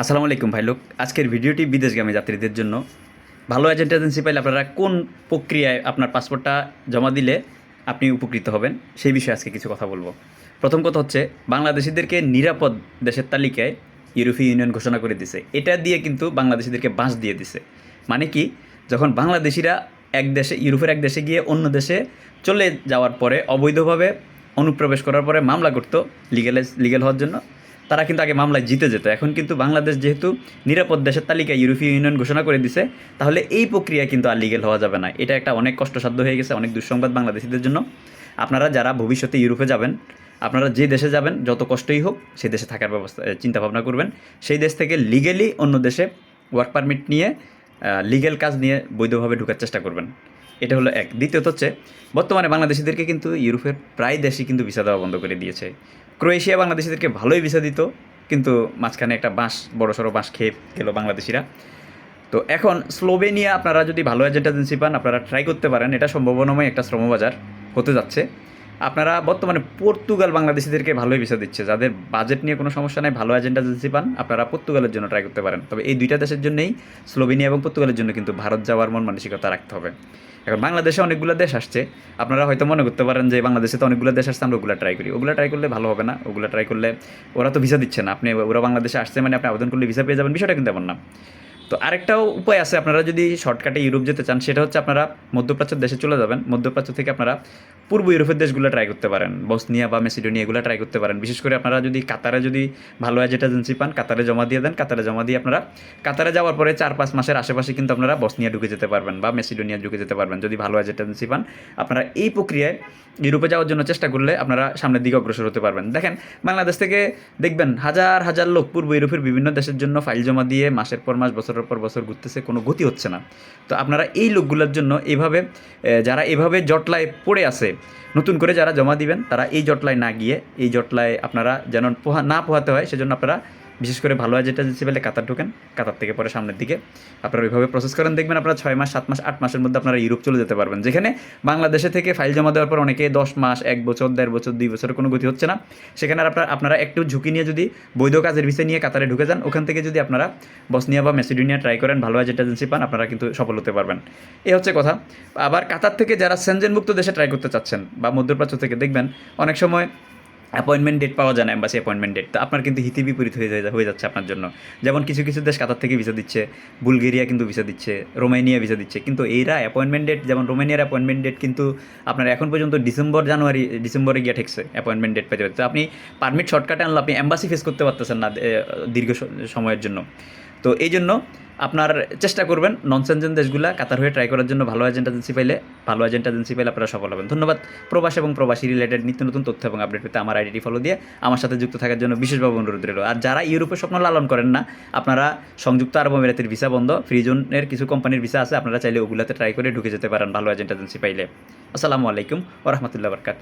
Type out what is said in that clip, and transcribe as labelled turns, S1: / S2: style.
S1: আসসালামু আলাইকুম ভাই লোক, আজকের ভিডিওটি বিদেশগামী যাত্রীদের জন্য। ভালো এজেন্ট এজেন্সি পাইলে আপনারা কোন প্রক্রিয়ায় আপনার পাসপোর্টটা জমা দিলে আপনি উপকৃত হবেন, সেই বিষয়ে আজকে কিছু কথা বলব। প্রথম কথা হচ্ছে, বাংলাদেশিদেরকে নিরাপদ দেশের তালিকায় ইউরোপীয় ইউনিয়ন ঘোষণা করে দিছে। এটা দিয়ে কিন্তু বাংলাদেশিদেরকে বাঁশ দিয়ে দিছে। মানে কি, যখন বাংলাদেশিরা এক দেশে, ইউরোপের এক দেশে গিয়ে অন্য দেশে চলে যাওয়ার পরে অবৈধভাবে অনুপ্রবেশ করার পরে মামলা করতো লিগেলাইজ লিগেল হওয়ার জন্য তারা কিন্তু আগে মামলায় জিতে যেত। এখন কিন্তু বাংলাদেশ যেহেতু নিরাপদ দেশের তালিকায় ইউরোপীয় ইউনিয়ন ঘোষণা করে দিছে, তাহলে এই প্রক্রিয়া কিন্তু আর লিগেল হওয়া যাবে না। এটা একটা অনেক কষ্টসাধ্য হয়ে গেছে, অনেক দুঃসংবাদ বাংলাদেশিদের জন্য। আপনারা যারা ভবিষ্যতে ইউরোপে যাবেন, আপনারা যে দেশে যাবেন, যত কষ্টই হোক, সেই দেশে থাকার ব্যবস্থা চিন্তাভাবনা করবেন। সেই দেশ থেকে লিগেলি অন্য দেশে ওয়ার্ক পারমিট নিয়ে লিগেল কাজ নিয়ে বৈধভাবে ঢোকার চেষ্টা করবেন। এটা হলো এক। দ্বিতীয়ত হচ্ছে, বর্তমানে বাংলাদেশিদেরকে কিন্তু ইউরোপের প্রায় দেশই কিন্তু ভিসা দেওয়া বন্ধ করে দিয়েছে। ক্রোয়েশিয়া বাংলাদেশিদেরকে ভালোই ভিসা দিত, কিন্তু মাঝখানে একটা বাঁশ, বড় সড়ো বাঁশ খেয়ে গেল বাংলাদেশিরা। তো এখন স্লোভেনিয়া, আপনারা যদি ভালো এজেন্ট এজেন্সি পান, আপনারা ট্রাই করতে পারেন। এটা সম্ভাবনাময় একটা শ্রমবাজার হতে যাচ্ছে। আপনারা বর্তমানে পর্তুগাল বাংলাদেশিদেরকে ভালোই ভিসা দিচ্ছে। যাদের বাজেট নিয়ে কোনো সমস্যা নেই, ভালো এজেন্ট এজেন্সি পান, আপনারা পর্তুগালের জন্য ট্রাই করতে পারেন। তবে এই দুইটা দেশের জন্যই স্লোভেনিয়া এবং পর্তুগালের জন্য কিন্তু ভারত যাওয়ার মন মানসিকতা রাখতে হবে। এখন বাংলাদেশে অনেকগুলো দেশ আসছে। আপনারা হয়তো মনে করতে পারেন যে বাংলাদেশে তো অনেকগুলো দেশ আসছে, আমরা ওগুলো ট্রাই করি। ওগুলো ট্রাই করলে ভালো হবে না। ওগুলো ট্রাই করলে ওরা তো ভিসা দিচ্ছে না। আপনি ওরা বাংলাদেশে আসছে মানে আপনি আবেদন করলে ভিসা পেয়ে যাবেন, বিষয়টা কিন্তু এমন না। তো আরেকটাও উপায় আছে, আপনারা যদি শর্টকাটে ইউরোপ যেতে চান, সেটা হচ্ছে আপনারা মধ্যপ্রাচ্যের দেশে চলে যাবেন। মধ্যপ্রাচ্য থেকে আপনারা পূর্ব ইউরোপের দেশগুলো ট্রাই করতে পারেন। বসনিয়া বা মেসিডোনিয়া এগুলো ট্রাই করতে পারেন। বিশেষ করে আপনারা যদি কাতারে যদি ভালো এজেন্ট এজেন্সি পান, কাতারে জমা দিয়ে দেন, কাতারে জমা দিয়ে আপনারা কাতারে যাওয়ার পরে চার পাঁচ মাসের আশেপাশে কিন্তু আপনারা বসনিয়া ঢুকে যেতে পারবেন বা মেসিডোনিয়া ঢুকে যেতে পারবেন। যদি ভালো এজেন্ট এজেন্সি পান, আপনারা এই প্রক্রিয়ায় ইউরোপে যাওয়ার জন্য চেষ্টা করলে আপনারা সামনের দিকে অগ্রসর হতে পারবেন। দেখেন, বাংলাদেশ থেকে দেখবেন হাজার হাজার লোক পূর্ব ইউরোপের বিভিন্ন দেশের জন্য ফাইল জমা দিয়ে মাসের পর মাস, বছরের পর বছর ঘুরতেছে, কোনো গতি হচ্ছে না। তো আপনারা এই লোকগুলোর জন্য এভাবে যারা এভাবে জটলায় পড়ে আছে নতুন করে যারা জমা দিবেন, তারা এই জটলায় না গিয়ে, এই জটলায় আপনারা যেন পোহা না পোহাতে হয়, সেজন্য আপনারা বিশেষ করে ভালো যেটা পেলে কাতার ঢোকেন, কাতার থেকে পরে সামনের দিকে। আপনারা ওইভাবে প্রসেস করেন, দেখবেন আপনারা ছয় মাস, সাত মাস, আট মাসের মধ্যে আপনারা ইউরোপ চলে যেতে পারবেন। যেখানে বাংলাদেশে থেকে ফাইল জমা দেওয়ার পর অনেকে দশ মাস, এক বছর, দেড় বছর, দুই বছরের কোনো গতি হচ্ছে না। সেখানে আপনারা আপনারা একটু ঝুঁকি নিয়ে যদি বৈধ কাজের বিষয় নিয়ে কাতারে ঢুকে যান, ওখান থেকে যদি আপনারা বসনিয়া বা মেসিডোনিয়া ট্রাই করেন ভালো এজেন্ট এজেন্সি পান, আপনারা কিন্তু সফল হতে পারবেন। এই হচ্ছে কথা। আবার কাতার থেকে যারা সেনজেনমুক্ত দেশে ট্রাই করতে চাচ্ছেন বা মধ্যপ্রাচ্য থেকে দেখবেন, অনেক সময় অ্যাপয়েন্টমেন্ট ডেট পাওয়া যায় না এম্বাসি অ্যাপয়েন্টমেন্ট ডেট তো আপনার কিন্তু হিতে বিপরীত হয়ে যায় হয়ে যাচ্ছে আপনার জন্য। যেমন কিছু কিছু দেশ কাতার থেকে ভিসা দিচ্ছে, বুলগেরিয়া কিন্তু ভিসা দিচ্ছে, রোমানিয়া ভিসা দিচ্ছে। কিন্তু এরা অ্যাপয়েন্টমেন্ট ডেট যেমন রোমানিয়ার অ্যাপয়েন্টমেন্ট ডেট কিন্তু আপনার এখন পর্যন্ত ডিসেম্বর, জানুয়ারি ডিসেম্বরে গিয়ে ঠেকছে অ্যাপয়েন্টমেন্ট ডেট পেতে তো আপনি পারমিট শর্টকাটে আনলে আপনি এম্বাসি ফেস করতে পারতেছেন না দীর্ঘ সময়ের জন্য। তো এই জন্য আপনার চেষ্টা করবেন নন সেনজেন দেশগুলা, কাতার হয়ে ট্রাই করার জন্য ভালো এজেন্ট এজেন্সি পাইলে, ভালো এজেন্ট এজেন্সি পাইলে আপনারা সফল হবেন। ধন্যবাদ। প্রবাস এবং প্রবাসী রিলেটেড নিত্য নতুন তথ্য এবং আপডেট পেতে আমার আইডি ফলো দিয়ে আমার সাথে যুক্ত থাকার জন্য বিশেষভাবে অনুরোধ রইল। আর যারা ইউরোপের স্বপ্ন লালন করেন না, আপনারা সংযুক্ত আরব আমিরাতের ভিসা বন্ধ ফ্রি জোনের কিছু কোম্পানির ভিসা আছে, আপনারা চাইলে ওগুলাতে ট্রাই করে ঢুকে যেতে পারেন ভালো এজেন্ট এজেন্সি পাইলে। আসসালামু আলাইকুম ও রহমতুল্লাহ বরকাত